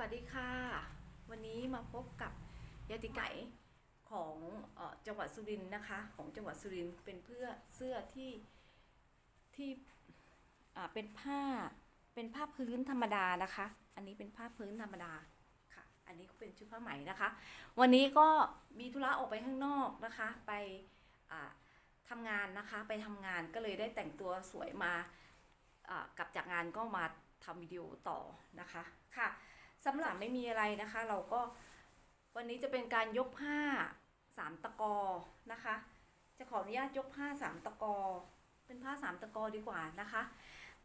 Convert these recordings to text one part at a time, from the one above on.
วัสดีค่ะ วันนี้มาพบกับยาติไก่ของอจังหวัดสุรินทร์นะคะ ของจังหวัดสุรินทร์เป็นเพื่อเสื้อที่ที่เป็นผ้าเป็นผ้าพื้นธรรมดานะคะ อันนี้เป็นผ้าพื้นธรรมดาค่ะ อันนี้ก็เป็นชุดผ้าไหมนะคะ วันนี้ก็มีธุระออกไปข้างนอกนะคะ ไปอ่าทำงานนะคะ ไปทำงานก็เลยได้แต่งตัวสวยมาอ่ากลับจากงานก็มาทำวิดีโอต่อนะคะค่ะ สำหรับไม่มีอะไรนะคะ เราก็วันนี้จะเป็นการยกผ้าสามตะกอนะคะ จะขออนุญาตยกผ้าสามตะกอ เป็นผ้าสามตะกอดีกว่านะคะ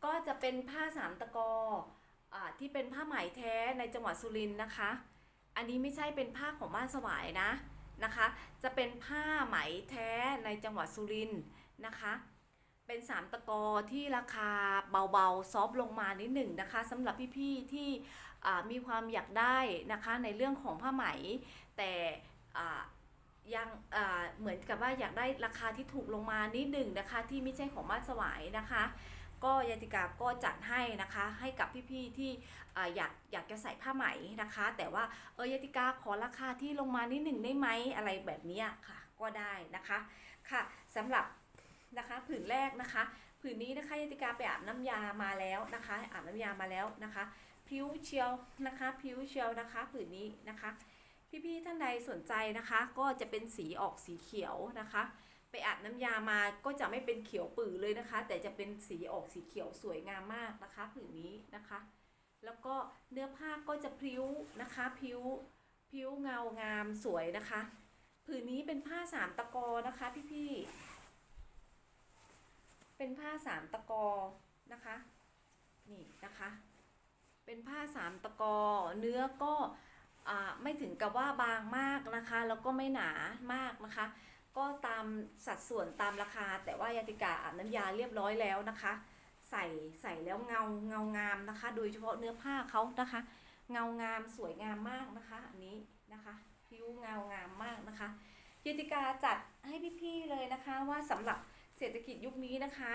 ก็จะเป็นผ้าสามตะกออที่เป็นผ้าไหมแท้ในจังหวัดสุรินทร์นะคะ อันนี้ไม่ใช่เป็นผ้าของบ้านสวายนะนะคะ จะเป็นผ้าไหมแท้ในจังหวัดสุรินทร์นะคะ เป็นสามตะกอที่ราคาเบาๆ ซอฟลงมานิดหนึ่งนะคะสำหรับพี่ๆที่มีความอยากได้นะคะในเรื่องของผ้าไหม แต่ยังเหมือนกับว่าอยากได้ราคาที่ถูกลงมานิดหนึ่งนะคะที่ไม่ใช่ของบ้านสวายนะคะ ก็ยาติกาก็จัดให้นะคะให้กับพี่ๆที่ออยากอยากจะใส่ผ้าไหมนะคะ แต่ว่าเออยาติกาขอราคาที่ลงมานิดหนึ่งได้ไหมอะไรแบบนี้ค่ะก็ได้นะคะค่ะสำหรับ นะคะผืนแรกนะคะ ผืนนี้นะคะยติกาไปอาบน้ำยามาแล้วนะคะอาบน้ำยามาแล้วนะคะผิวเชียวนะคะผิวเชียวนะคะผืนนี้นะคะพี่ๆท่านใดสนใจนะคะ ก็จะเป็นสีออกสีเขียวนะคะ ไปอาบน้ำยามาก็จะไม่เป็นเขียวปื่เลยนะคะ แต่จะเป็นสีออกสีเขียวสวยงามมากนะคะ ผืนนี้นะคะ แล้วก็เนื้อผ้าก็จะพิ้วนะคะผิวผิวเงางามสวยนะคะ ผืนนี้เป็นผ้าสามตะกอนะคะพี่ๆ เป็นผ้าสามตะกอนะคะนี่นะคะ เป็นผ้าสามตะกอเนื้อก็อไม่ถึงกับว่าบางมากนะคะ แล้วก็ไม่หนามากนะคะ ก็ตามสัดส่วนตามราคา แต่ว่ายาติกาอาบน้ำยาเรียบร้อยแล้วนะคะ ใส่ใส่แล้วเงาเงางามนะคะ โดยเฉพาะเนื้อผ้าเขานะคะ เงางามสวยงามมากนะคะ อันนี้นะคะผิวเงางามมากนะคะยาติกาจัดให้พี่ๆเลยนะคะว่าสำหรับ เศรษฐกิจยุคนี้นะคะ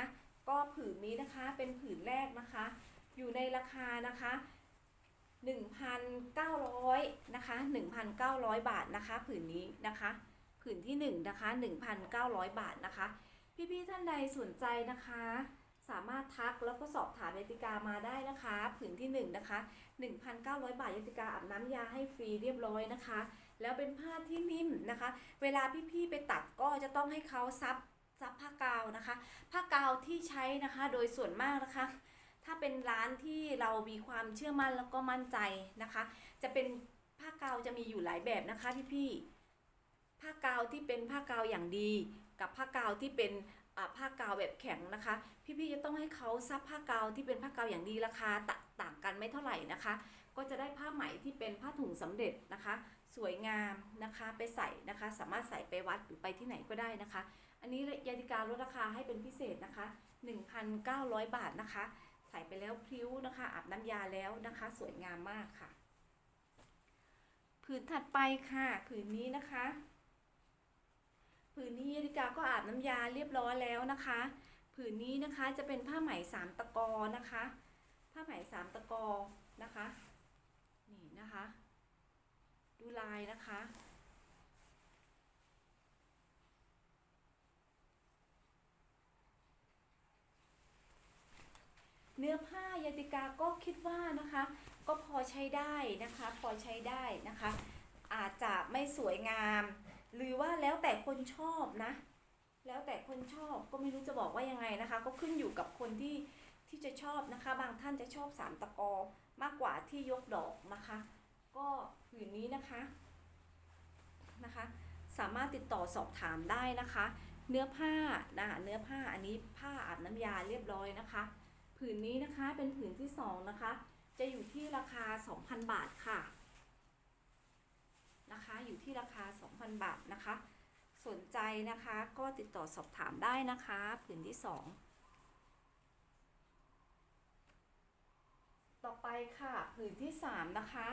ก็ผืนนี้นะคะเป็นผืนแรกนะคะ อยู่ในราคานะคะ1,900นะคะ1,900 บาทนะคะ ผืนนี้นะคะ ผืนที่1นะคะ1,900 บาทนะคะ พี่ๆท่านใดสนใจนะคะ สามารถทักแล้วก็สอบถามยติกามาได้นะคะ ผืนที่ 1 นะคะ 1,900 บาทยติกาอาบน้ำยาให้ฟรีเรียบร้อยนะคะ แล้วเป็นผ้าที่นิ่มนะคะ เวลาพี่ๆไปตัดก็จะต้องให้เขาซับ ซับผ้ากาวนะคะ ผ้ากาวที่ใช้นะคะโดยส่วนมากนะคะ ถ้าเป็นร้านที่เรามีความเชื่อมั่นแล้วก็มั่นใจนะคะ จะเป็นผ้ากาวจะมีอยู่หลายแบบนะคะพี่ๆผ้ากาวที่เป็นผ้ากาวอย่างดี กับผ้ากาวที่เป็นผ้ากาวแบบแข็งนะคะ พี่ๆจะต้องให้เขาซับผ้ากาวที่เป็นผ้ากาวอย่างดีราคาตต่างกันไม่เท่าไหร่นะคะ ก็จะได้ผ้าไหมที่เป็นผ้าถุงสำเร็จนะคะ สวยงามนะคะไปใส่นะคะ สามารถใส่ไปวัดหรือไปที่ไหนก็ได้นะคะ อันนี้ยาติการลดราคาให้เป็นพิเศษนะคะ 1,900 บาทนะคะ ใส่ไปแล้วพริ้วนะคะ อาบน้ำยาแล้วนะคะ สวยงามมากค่ะ ผืนถัดไปค่ะ ผืนนี้นะคะ ผืนนี้ยาติกาก็อาบน้ำยาเรียบร้อยแล้วนะคะ ผืนนี้นะคะจะเป็นผ้าไหมสามตะกอนะคะ ผ้าไหมสามตะกอนะคะ นี่นะคะ ดูลายนะคะ เนื้อผ้ายา ติกาก็คิดว่านะคะ ก็พอใช้ได้นะคะ พอใช้ได้นะคะ อาจจะไม่สวยงาม หรือว่าแล้วแต่คนชอบนะ แล้วแต่คนชอบก็ไม่รู้จะบอกว่ายังไงนะคะ ก็ขึ้นอยู่กับคนที่ที่จะชอบนะคะ บางท่านจะชอบสามตะกอมากกว่าที่ยกดอกนะคะ ก็ผืนนี้นะคะนะคะ สามารถติดต่อสอบถามได้นะคะ เนื้อผ้านะเนื้อผ้าอันนี้ผ้าอาบน้ำยาเรียบร้อยนะคะ ผืนนี้นะคะเป็นผืนที่สองนะคะ จะอยู่ที่ราคา 2,000 บาทค่ะนะคะ อยู่ที่ราคา 2,000 บาทนะคะ สนใจนะคะก็ติดต่อสอบถามได้นะคะ ผืนที่สองต่อไปค่ะ ผืนที่สามนะคะ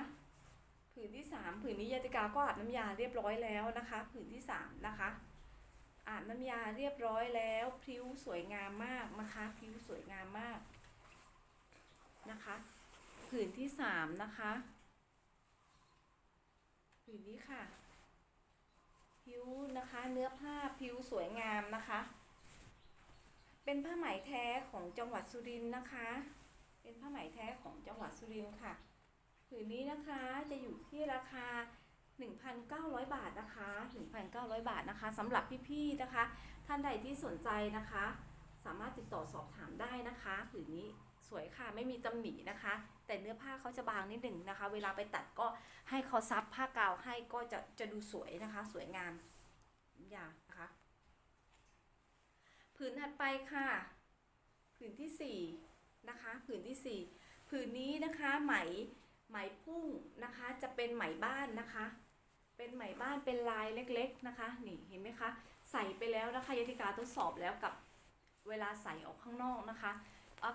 ผืนที่สามผืนนี้ยาติกาก็อาบน้ำยาเรียบร้อยแล้วนะคะ ผืนที่สามนะคะอาบน้ำยาเรียบร้อยแล้วพริ้วสวยงามมากนะคะพริ้วสวยงามมาก นะคะผืนที่สามนะคะผืนนี้ค่ะ ผิวนะคะเนื้อผ้าผิวสวยงามนะคะ เป็นผ้าไหมแท้ของจังหวัดสุรินทร์นะคะ เป็นผ้าไหมแท้ของจังหวัดสุรินทร์ค่ะผืนนี้นะคะจะอยู่ที่ราคา 1,900 บาทนะคะ 1,900 บาทนะคะสำหรับพี่ๆนะคะ ท่านใดที่สนใจนะคะ สามารถติดต่อสอบถามได้นะคะผืนนี้ สวยค่ะไม่มีตำหนินะคะ แต่เนื้อผ้าเขาจะบางนิดหนึ่งนะคะ เวลาไปตัดก็ให้เขาซับผ้ากาวให้ก็จะจะดูสวยนะคะ สวยงามอย่านะคะผืนถัดไปค่ะผืนที่สี่นะคะ ผืนที่สี่ผืนนี้นะคะไหมไหมพุ่งนะคะ จะเป็นไหมบ้านนะคะ เป็นไหมบ้านเป็นลายเล็ก ๆนะคะ นี่เห็นไหมคะ ใส่ไปแล้วนะคะยติกาทดสอบแล้วกับเวลาใส่ออกข้างนอกนะคะ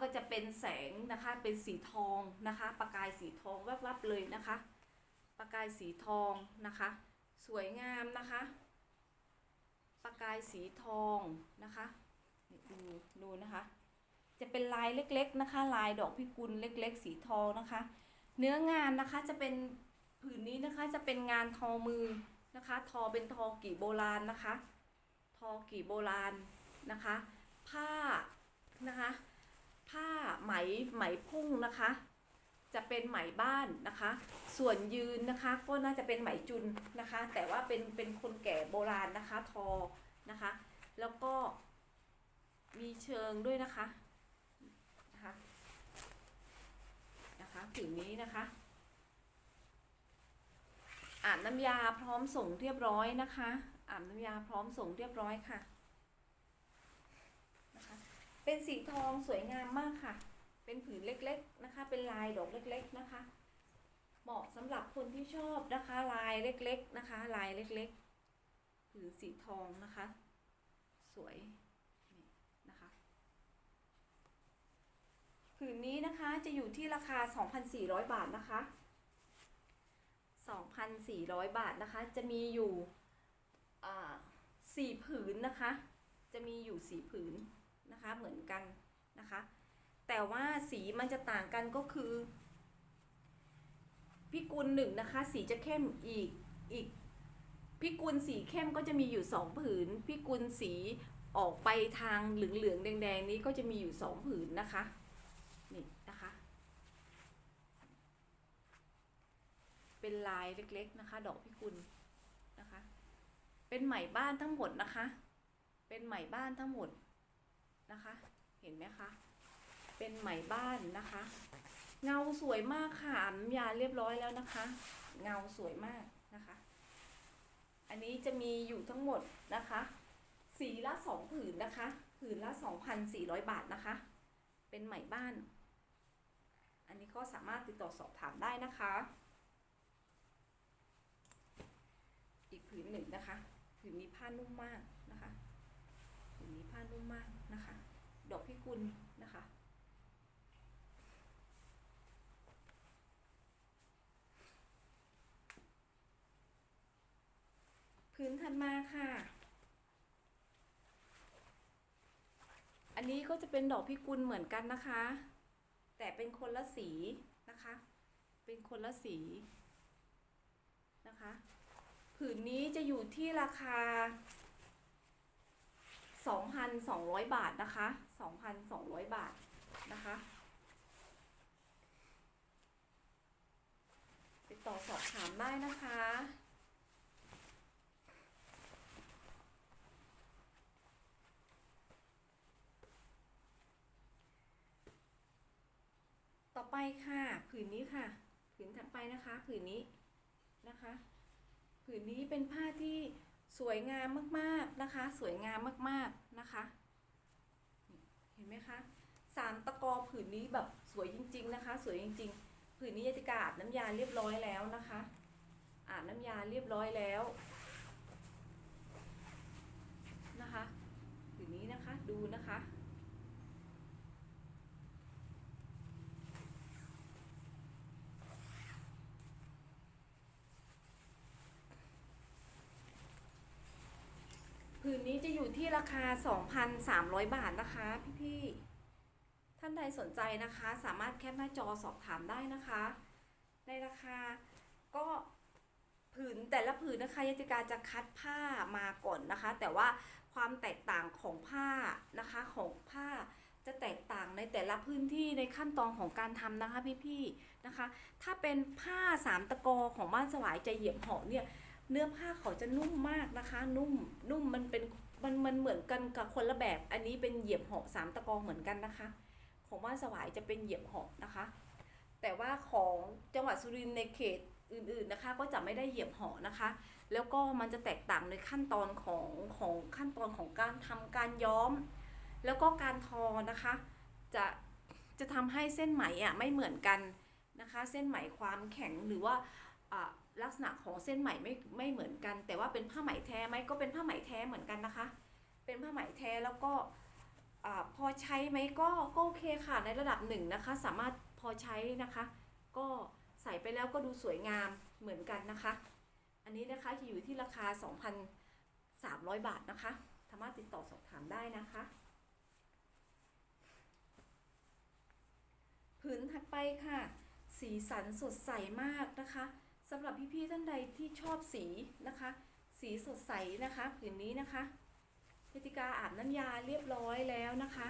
ก็จะเป็นแสงนะคะ เป็นสีทองนะคะ ประกายสีทองแวบๆเลยนะคะ ประกายสีทองนะคะ สวยงามนะคะ ประกายสีทองนะคะดูดูนะคะ จะเป็นลายเล็กๆนะคะ ลายดอกพิกุลเล็ก ๆ สีทองนะคะ เนื้องานนะคะจะเป็นผืนนี้นะคะจะเป็นงานทอมือนะคะ ทอเป็นทอกี่โบราณนะคะ ทอกี่โบราณนะคะ ผ้านะคะ ผ้าไหมไหมพุ่งนะคะ จะเป็นไหมบ้านนะคะ ส่วนยืนนะคะก็น่าจะเป็นไหมจุนนะคะ แต่ว่าเป็นเป็นคนแก่โบราณนะคะทอนะคะ แล้วก็มีเชิงด้วยนะคะนะคะนะคะผืนนี้นะคะอาบน้ำยาพร้อมส่งเรียบร้อยนะคะอาบน้ำยาพร้อมส่งเรียบร้อยค่ะนะคะ เป็นสีทองสวยงามมากค่ะ เป็นผืนเล็กๆนะคะ เป็นลายดอกเล็กๆนะคะ เหมาะสำหรับคนที่ชอบนะคะ ลายเล็กๆนะคะ ลายเล็กๆ ผืนสีทองนะคะ สวยนี่นะคะ ผืนนี้นะคะจะอยู่ที่ราคา 2,400 บาทนะคะ 2,400 บาทนะคะ จะมีอยู่อ่าสี่ผืนนะคะ จะมีอยู่สี่ผืน นะคะเหมือนกันนะคะ แต่ว่าสีมันจะต่างกันก็คือพิกุลหนึ่งนะคะ สีจะเข้มอีกอีกพิกุลสีเข้มก็จะมีอยู่สองผืนพิกุลสีออกไปทางเหลืองๆแดงๆนี้ก็จะมีอยู่สองผืนนะคะนี่นะคะ เป็นลายเล็กๆนะคะ ดอกพิกุลนะคะ เป็นไหมบ้านทั้งหมดนะคะ เป็นไหมบ้านทั้งหมด นะคะ เห็นไหมคะ เป็นไหมบ้านนะคะ เงาสวยมากค่ะอาบน้ำยาเรียบร้อยแล้วนะคะ เงาสวยมากนะคะ อันนี้จะมีอยู่ทั้งหมดนะคะ สีละสองผืนนะคะ ผืนละสองพันสี่ร้อยบาทนะคะ เป็นไหมบ้าน อันนี้ก็สามารถติดต่อสอบถามได้นะคะ อีกผืนหนึ่งนะคะ ผืนนี้ผ้านุ่มมากนะคะ นี้ผ้านุ่มมากนะคะ ดอกพิกุลนะคะ พื้นถัดมาค่ะ อันนี้ก็จะเป็นดอกพิกุลเหมือนกันนะคะ แต่เป็นคนละสีนะคะ เป็นคนละสีนะคะ ผืนนี้จะอยู่ที่ราคา 2,200 บาทนะคะ 2,200 บาทนะคะ ติดต่อสอบถามได้นะคะต่อไปค่ะผืนนี้ค่ะ ผืนถัดไปนะคะ ผืนนี้นะคะ ผืนนี้เป็นผ้าที่ สวยงามมากๆนะคะ สวยงามมากๆนะคะ เห็นไหมคะสามตะกอผืนนี้แบบสวยจริง ๆ นะคะ สวยจริง ๆ ผืนนี้ยติกาอาบน้ำยาเรียบร้อยแล้วนะคะ อาบน้ำยาเรียบร้อยแล้วนะคะผืนนี้นะคะดูนะคะ ผื นี้จะอยู่ที่ราคา 2,300 บาทนะคะพี่ๆ ท่านใดสนใจนะคะ สามารถแคปหน้าจอสอบถามได้นะคะ ในราคาก็ผืนแต่ละผืนนะคะยติกาจะคัดผ้ามาก่อนนะคะ แต่ว่าความแตกต่างของผ้านะคะของผ้าจะแตกต่างในแต่ละพื้นที่ในขั้นตอนของการทำนะคะพี่ๆนะคะ ถ้าเป็นผ้าสามตะกอของบ้านสวายใจเหยียบเหาะเนี่ย เนื้อผ้าเขาจะนุ่มมากนะคะ นุ่มนุ่มมันเป็นมันมันเหมือนกันกับคนละแบบ อันนี้เป็นเหยียบเหาะสามตะกอเหมือนกันนะคะ ของบ้านสวายจะเป็นเหยียบเหาะนะคะ แต่ว่าของจังหวัดสุรินทร์ในเขตอื่นๆนะคะ ก็จะไม่ได้เหยียบเหาะนะคะ แล้วก็มันจะแตกต่างในขั้นตอนของของขั้นตอนของการทำการย้อม แล้วก็การทอนะคะ จะจะทำให้เส้นไหมอะไม่เหมือนกันนะคะ เส้นไหมความแข็งหรือว่าอ่า ลักษณะของเส้นไหมไม่ไม่เหมือนกัน แต่ว่าเป็นผ้าไหมแท้ไหมก็เป็นผ้าไหมแท้เหมือนกันนะคะ เป็นผ้าไหมแท้แล้วก็พอใช้ไหมก็ก็โอเคค่ะในระดับหนึ่งนะคะ สามารถพอใช้นะคะ ก็ใส่ไปแล้วก็ดูสวยงามเหมือนกันนะคะ อันนี้นะคะจะอยู่ที่ราคา 2,300 บาทนะคะ สามารถติดต่อสอบถามได้นะคะผืนถัดไปค่ะ สีสันสดใสมากนะคะ สำหรับพี่ๆท่านใดที่ชอบสีนะคะ สีสดใสนะคะผืนนี้นะคะพฤติกาอาบน้ำยาเรียบร้อยแล้วนะคะ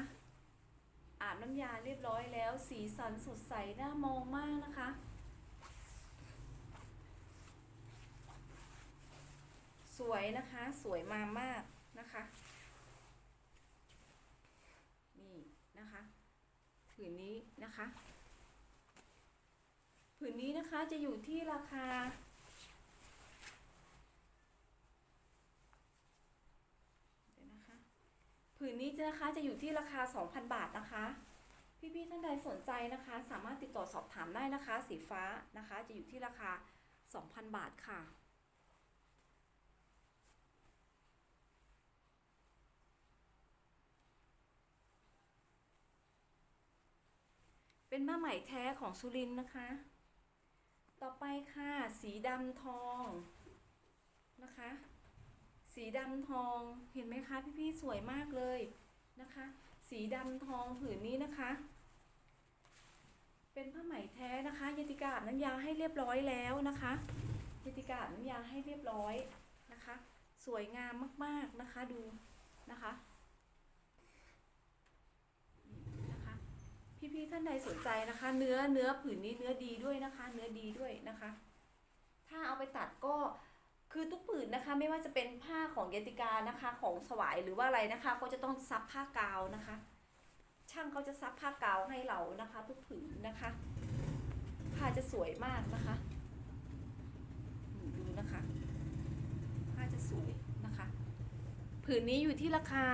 อาบน้ำยาเรียบร้อยแล้ว สีสันสดใสน่ามองมากนะคะ สวยนะคะสวยมามากนะคะนี่นะคะผืนนี้นะคะ ผืนนี้นะคะจะอยู่ที่ราคา เดี๋ยวนะคะ ผืนนี้จะนะคะจะอยู่ที่ราคา 2,000 บาทนะคะ พี่ๆท่านใดสนใจนะคะ สามารถติดต่อสอบถามได้นะคะ สีฟ้านะคะ จะอยู่ที่ราคา 2,000 บาทค่ะเป็นผ้าไหมแท้ของสุรินทร์นะคะ ต่อไปค่ะ สีดำทองนะคะ สีดำทองเห็นไหมคะพี่ๆสวยมากเลยนะคะ สีดำทองผืนนี้นะคะ เป็นผ้าไหมแท้นะคะยติกาบน้ำยาให้เรียบร้อยแล้วนะคะยติกาอาบน้ำยาให้เรียบร้อยนะคะ สวยงามมากๆนะคะดูนะคะนี่นะคะ พี่ๆท่านใดสนใจนะคะ เนื้อเนื้อผืนนี้เนื้อดีด้วยนะคะ เนื้อดีด้วยนะคะ ถ้าเอาไปตัดก็คือทุกผืนนะคะ ไม่ว่าจะเป็นผ้าของเยติกานะคะ ของสวายหรือว่าอะไรนะคะ ก็จะต้องซับผ้ากาวนะคะ ช่างเขาจะซับผ้ากาวให้เรานะคะ ทุกผืนนะคะผ้าจะสวยมากนะคะดูนะคะผ้าจะสวยนะคะ ผืนนี้อยู่ที่ราคา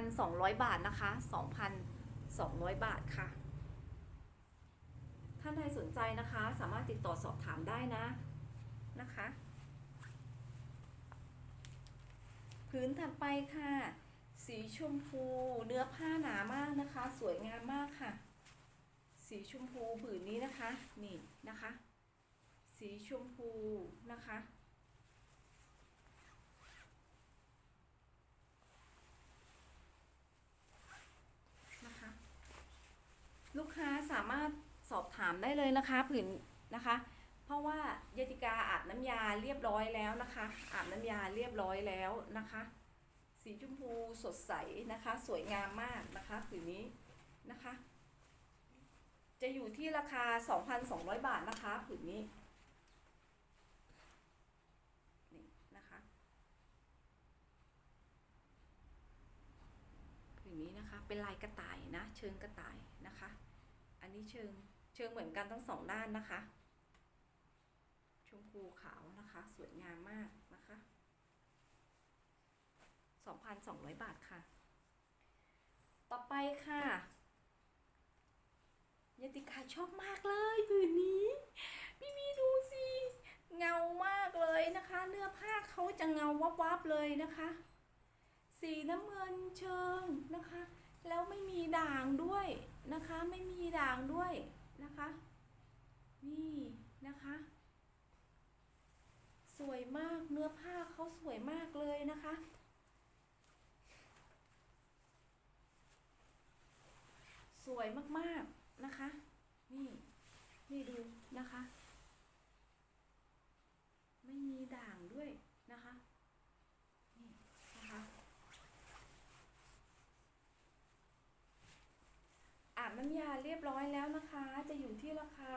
2,200 บาทนะคะ 2,200 บาทค่ะ ท่านใดสนใจนะคะ สามารถติดต่อสอบถามได้นะนะคะ พื้นถัดไปค่ะ สีชมพูเนื้อผ้าหนามากนะคะ สวยงามมากค่ะ สีชมพูผืนนี้นะคะ นี่นะคะ สีชมพูนะคะนะคะลูกค้าสามารถ สอบถามได้เลยนะคะผืนนะคะ เพราะว่าเยติกาอาบน้ำยาเรียบร้อยแล้วนะคะ อาบน้ำยาเรียบร้อยแล้วนะคะ สีชมพูสดใสนะคะ สวยงามมากนะคะผืนนี้นะคะ จะอยู่ที่ราคา 2,200 บาทนะคะผืนนี้นี่นะคะผืนนี้นะคะเป็นลายกระต่ายนะ เชิงกระต่ายนะคะ อันนี้เชิง เชิงเหมือนกันทั้งสองด้านนะคะ ชมพูขาวนะคะ สวยงามมากนะคะ 2,200 บาทค่ะ ต่อไปค่ะยติกาชอบมากเลยผืนนี้ พี่มีดูสิเงามากเลยนะคะ เนื้อผ้าเขาจะเงาวับๆเลยนะคะ สีน้ำเงินเชิงนะคะ แล้วไม่มีด่างด้วยนะคะ ไม่มีด่างด้วย นะคะ นี่นะคะ สวยมากเนื้อผ้าเขาสวยมากเลยนะคะ สวยมากๆนะคะ นี่นี่ดูนะคะ ไม่มีด่างด้วย น้ำยาเรียบร้อยแล้วนะคะ จะอยู่ที่ราคา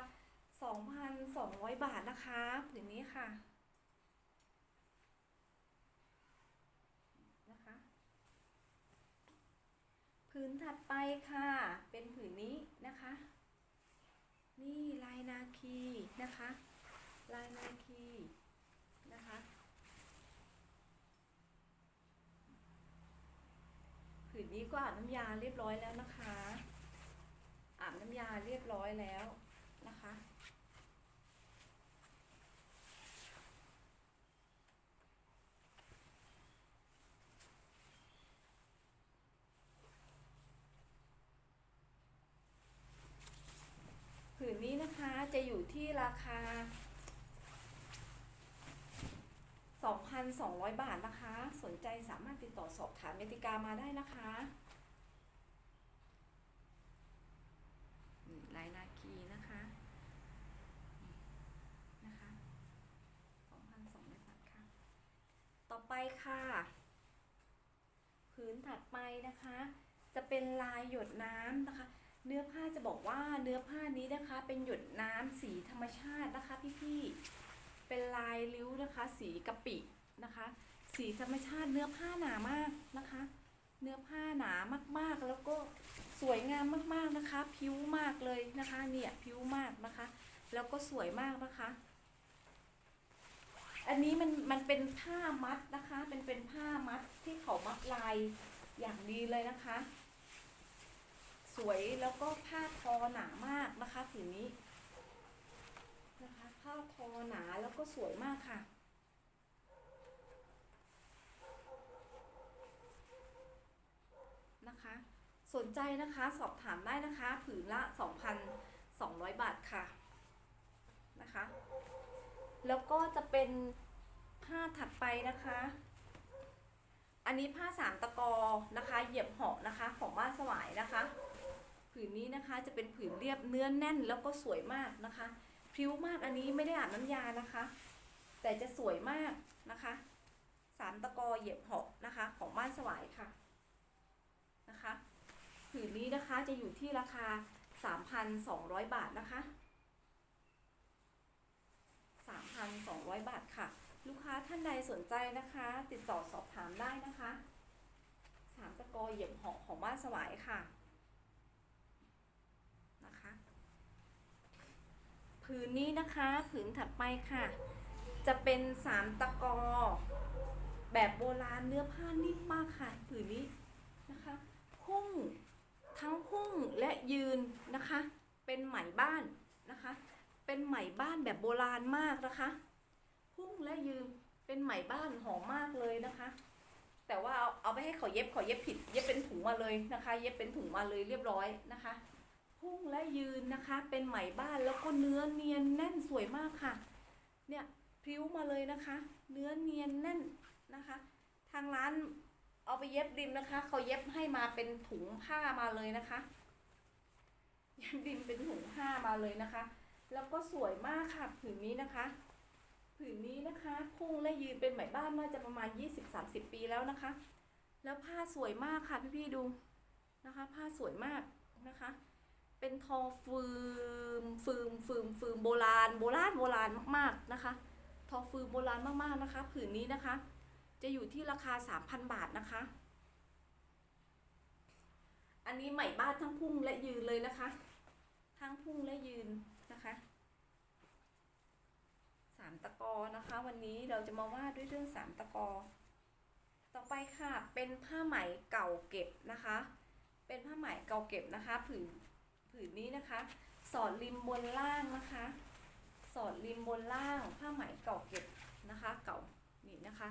2,200 บาทนะคะผืนนี้ค่ะนะคะผืนถัดไปค่ะ เป็นผืนนี้นะคะ นี่ลายนาคีนะคะ ลายนาคีนะคะผืนนี้ก็อาบน้ำยาเรียบร้อยแล้วนะคะ ยาเรียบร้อยแล้วนะคะ ผืนนี้นะคะจะอยู่ที่ราคา 2,200 บาทนะคะ สนใจสามารถติดต่อสอบถามเมติกามาได้นะคะนี่ลายนาคีนะคะนี่นะคะ 2,200 บาทค่ะ ต่อไป ค่ะพื้นถัดไปนะคะ จะเป็นลายหยดน้ำนะคะ เนื้อผ้าจะบอกว่าเนื้อผ้านี้นะคะ เป็นหยดน้ำสีธรรมชาตินะคะพี่ๆ เป็นลายริ้วนะคะ สีกะปินะคะ สีธรรมชาติเนื้อผ้าหนามากนะคะ เนื้อผ้าหนามากๆ แล้วก็สวยงามมากๆนะคะ ผิวมากเลยนะคะ เนี่ยผิวมากนะคะ แล้วก็สวยมากนะคะ อันนี้มันมันเป็นผ้ามัดนะคะ เป็นเป็นผ้ามัดที่เขามัดลายอย่างดีเลยนะคะ สวยแล้วก็ผ้าทอหนามากนะคะผืนนี้นะคะผ้าทอหนาแล้วก็สวยมากค่ะ นะคะ สนใจนะคะสอบถามได้นะคะ ผืนละ 2,200 บาทค่ะนะคะ แล้วก็จะเป็นผ้าถัดไปนะคะ อันนี้ผ้าสามตะกอนะคะ เหยียบเหาะนะคะ ของบ้านสวายนะคะ ผืนนี้นะคะจะเป็นผืนเรียบเนื้อแน่นแล้วก็สวยมากนะคะ พริ้วมากอันนี้ไม่ได้อาบน้ำยานะคะ แต่จะสวยมากนะคะสามตะกอเหยียบเหาะนะคะ ของบ้านสวายค่ะนะคะ ผืนนี้นะคะจะอยู่ที่ราคา 3,200 บาทนะคะ 3,200 บาทค่ะ ลูกค้าท่านใดสนใจนะคะ ติดต่อสอบถามได้นะคะสามตะกอเหยียบหาะของบ้านสวายค่ะนะคะผืนนี้นะคะผืนถัดไปค่ะ จะเป็นสามตะกอ แบบโบราณเนื้อผ้านิ่มมากค่ะผืนนี้นะคะพุ่งทั้งพุ่งและยืนนะคะ เป็นไหมบ้านนะคะ เป็นไหมบ้านแบบโบราณมากนะคะ พุ่งและยืนเป็นไหมบ้านหอมมากเลยนะคะ แต่ว่าเอาเอาไปให้เขาเย็บเขาเย็บผิด เย็บเป็นถุงมาเลยนะคะ เย็บเป็นถุงมาเลยเรียบร้อยนะคะ พุ่งและยืนนะคะ เป็นไหมบ้านแล้วก็เนื้อเนียนแน่นสวยมากค่ะ เนี่ยพริ้วมาเลยนะคะ เนื้อเนียนแน่นนะคะ ทางร้านเอาไปเย็บริมนะคะ เขาเย็บให้มาเป็นถุงผ้ามาเลยนะคะ เย็บริมเป็นถุงผ้ามาเลยนะคะ แล้วก็สวยมากค่ะผืนนี้นะคะ ผืนนี้นะคะพุ่งและยืนเป็นไหมบ้านน่าจะประมาณ 20-30 ปีแล้วนะคะ แล้วผ้าสวยมากค่ะพี่ๆดูนะคะ ผ้าสวยมากนะคะ เป็นทอฟืมฟืมฟืมฟืมโบราณ โบราณโบราณมากๆนะคะ ทอฟืมโบราณมากๆนะคะ ผืนนี้นะคะ จะอยู่ที่ราคา 3,000 บาทนะคะ อันนี้ใหม่บ้านทั้งพุ่งและยืนเลยนะคะ ทั้งพุ่งและยืน นะคะสามตะกอนะคะ วันนี้เราจะมาว่าด้วยเรื่องสามตะกอ ต่อไปค่ะเป็นผ้าไหมเก่าเก็บนะคะ เป็นผ้าไหมเก่าเก็บนะคะ ผืนผืนนี้นะคะ สอดริมบนล่างนะคะ สอดริมบนล่างผ้าไหมเก่าเก็บนะคะ เก่านี่นะคะ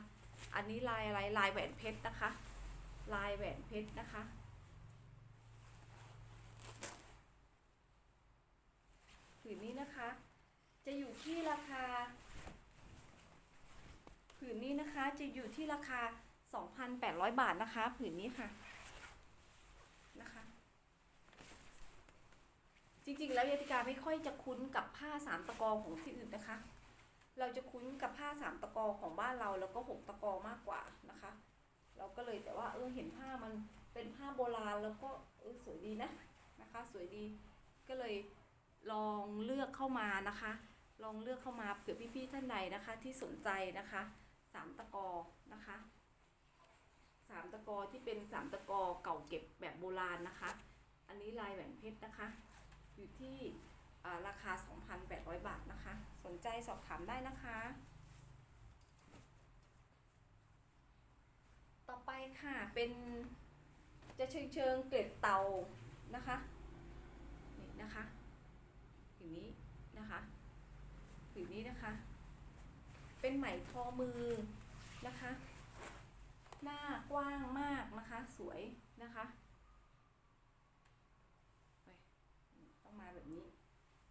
อันนี้ลายอะไรลายแหวนเพชรนะคะ ลายแหวนเพชรนะคะ ผื นะคะ จะอยู่ที่ราคา ผืนนี้นะคะจะอยู่ที่ราคา 2,800 บาทนะคะ ผืนนี้ค่ะนะคะ จริงๆ แล้วยาติกาไม่ค่อยจะคุ้นกับผ้าสามตะกอของที่อื่นนะคะ เราจะคุ้นกับผ้าสามตะกอของบ้านเราแล้วก็หกตะกอมากกว่านะคะ เราก็เลยแต่ว่าเออเห็นผ้ามันเป็นผ้าโบราณแล้วก็เออสวยดีนะนะคะ สวยดีก็เลย ลองเลือกเข้ามานะคะ ลองเลือกเข้ามาเผื่อพี่ๆท่านใดนะคะที่สนใจนะคะสามตะกอนะคะสามตะกอที่เป็นสามตะกอเก่าเก็บแบบโบราณนะคะ อันนี้ลายแหวนเพชรนะคะ อยู่ที่อ่าราคา 2,800 บาทนะคะ สนใจสอบถามได้นะคะ ต่อไปค่ะเป็นจะเชิงเชิงเกล็ดเตานะคะ นี่นะคะ นี้นะคะผืนนี้นะคะ เป็นไหมทอมือนะคะ หน้ากว้างมากนะคะ สวยนะคะต้องมาแบบนี้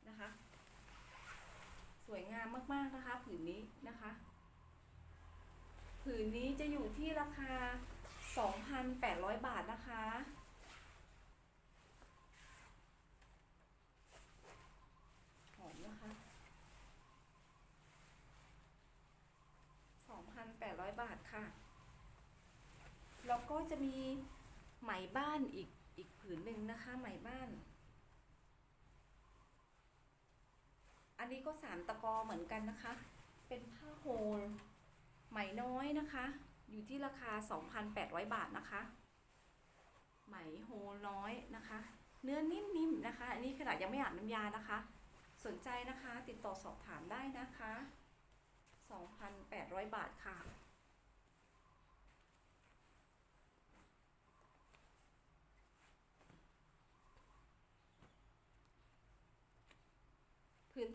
นะคะ สวยงามมากๆนะคะ ผืนนี้นะคะผืนนี้จะอยู่ที่ราคา 2,800 บาทนะคะ หอมนะคะ 2,800 บาทค่ะ แล้วก็จะมีไหมบ้านอีกอีกผืนหนึ่งนะคะไหมบ้าน อันนี้ก็สามตะกอเหมือนกันนะคะ เป็นผ้าโฮลไหมน้อยนะคะ อยู่ที่ราคา 2,800 บาทนะคะ ไหมโฮลน้อยนะคะ เนื้อนิ่มๆนะคะ อันนี้ขนาดยังไม่อาบน้ำยานะคะ สนใจนะคะติดต่อสอบถามได้นะคะ 2,800 บาทค่ะ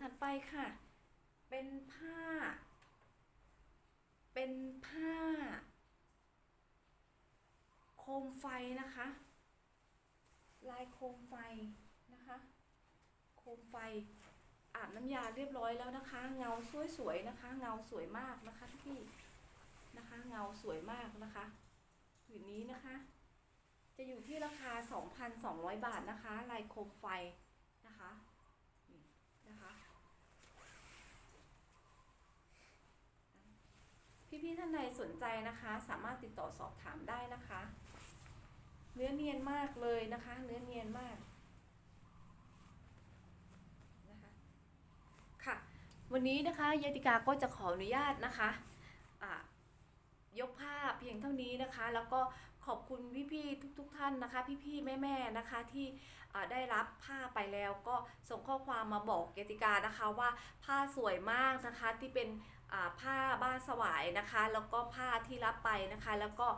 ถัดไปค่ะ เป็นผ้า เป็นผ้า โคมไฟนะคะ ลายโคมไฟนะคะ โคมไฟอาบน้ำยาเรียบร้อยแล้วนะคะ เงาสวยๆนะคะ เงาสวยมากนะคะพี่นะคะ เงาสวยมากนะคะผืนนี้นะคะ จะอยู่ที่ราคา 2,200 บาทนะคะ ลายโคมไฟนะคะนี่นะคะ พี่ๆท่านใดสนใจนะคะ สามารถติดต่อสอบถามได้นะคะ เนื้อเนียนมากเลยนะคะ เนื้อเนียนมากนะคะค่ะ วันนี้นะคะยติกาก็จะขออนุญาตนะคะยกภาพเพียงเท่านี้นะคะ แล้วก็ขอบคุณพี่ๆทุกๆท่านนะคะ พี่ๆแม่ๆนะคะที่ได้รับผ้าไปแล้วก็ส่งข้อความมาบอกยติกานะคะว่าผ้าสวยมากนะคะที่เป็น ผ้าบ้านสวายนะคะ แล้วก็ผ้าที่รับไปนะคะ แล้วก็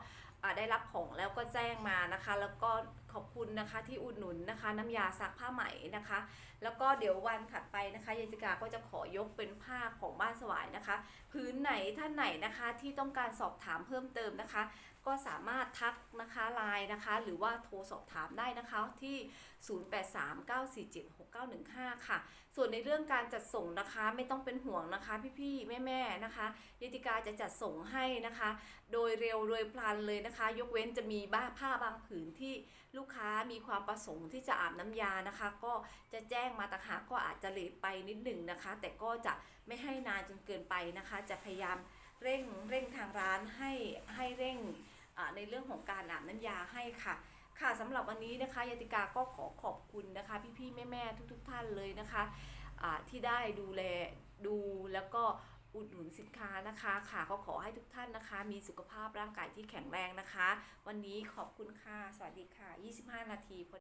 ได้รับของแล้วก็แจ้งมานะคะ แล้วก็ขอบคุณนะคะที่อุดหนุนนะคะ น้ำยาซักผ้าไหมนะคะ แล้วก็เดี๋ยววันถัดไปนะคะยายจิกาก็จะขอยกเป็นผ้าของบ้านสวายนะคะ พื้นไหนท่านไหนนะคะที่ต้องการสอบถามเพิ่มเติมนะคะ ก็สามารถทักนะคะไลน์นะคะ หรือว่าโทรสอบถามได้นะคะที่ 0839476915 ค่ะ ส่วนในเรื่องการจัดส่งนะคะไม่ต้องเป็นห่วงนะคะพี่ๆแม่ๆนะคะยติกาจะจัดส่งให้นะคะ โดยเร็วโดยพลันเลยนะคะ ยกเว้นจะมีบ้าผ้าบางผืนที่ลูกค้ามีความประสงค์ที่จะอาบน้ำยานะคะ ก็จะแจ้งมาต่างหากก็อาจจะเลทไปนิดหนึ่งนะคะ แต่ก็จะไม่ให้นานจนเกินไปนะคะ จะพยายามเร่งเร่งทางร้านให้ให้เร่ง ในเรื่องของการอาบน้ำยาให้ค่ะค่ะสำหรับวันนี้นะคะยติกาก็ขอขอบคุณนะคะพี่ๆแม่ๆทุก ๆ ท่านเลยนะคะที่ได้ดูแลดูแล้วก็อุดหนุนสินค้านะคะค่ะก็ขอให้ทุกท่านนะคะ มีสุขภาพร่างกายที่แข็งแรงนะคะ วันนี้ขอบคุณค่ะ สวัสดีค่ะ 25 นาทีพ